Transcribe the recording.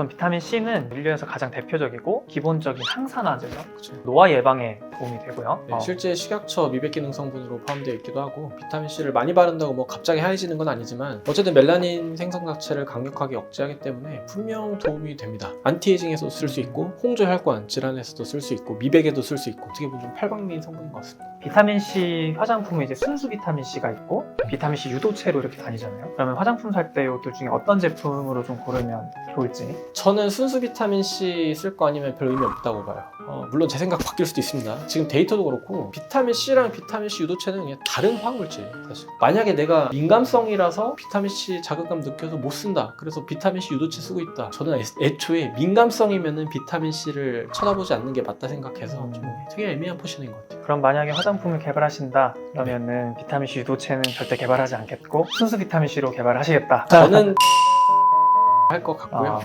우선 비타민 C는 인류에서 가장 대표적이고 기본적인 항산화제죠. 노화 예방에 도움이 되고요. 네, 어, 실제 식약처 미백 기능 성분으로 포함되어 있기도 하고 비타민 C를 많이 바른다고 뭐 갑자기 하얘지는 건 아니지만 어쨌든 멜라닌 생성 자체를 강력하게 억제하기 때문에 분명 도움이 됩니다. 안티에이징에서 쓸 수 있고 홍조 혈관 질환에서도 쓸 수 있고 미백에도 쓸 수 있고 어떻게 보면 좀 팔방미인 성분인 것 같습니다. 비타민 C 화장품은 이제 순수 비타민 C가 있고 비타민 C 유도체로 이렇게 다니잖아요. 그러면 화장품 살 때 이들 중에 어떤 제품으로 좀 고르면 좋을지. 저는 순수 비타민 C 쓸 거 아니면 별 의미 없다고 봐요. 어, 물론 제 생각 바뀔 수도 있습니다. 지금 데이터도 그렇고 비타민 C랑 비타민 C 유도체는 그냥 다른 화학물질 사실. 만약에 내가 민감성이라서 비타민 C 자극감 느껴서 못 쓴다. 그래서 비타민 C 유도체 쓰고 있다. 저는 애- 애초에 민감성이면은 비타민 C를 쳐다보지 않는 게 맞다 생각해서 좀 되게 애매한 포션인 것 같아요. 그럼 만약에 화장품을 개발하신다 그러면은 비타민 C 유도체는 절대 개발하지 않겠고 순수 비타민 C로 개발하시겠다. 저는 할 것 같고요. 아,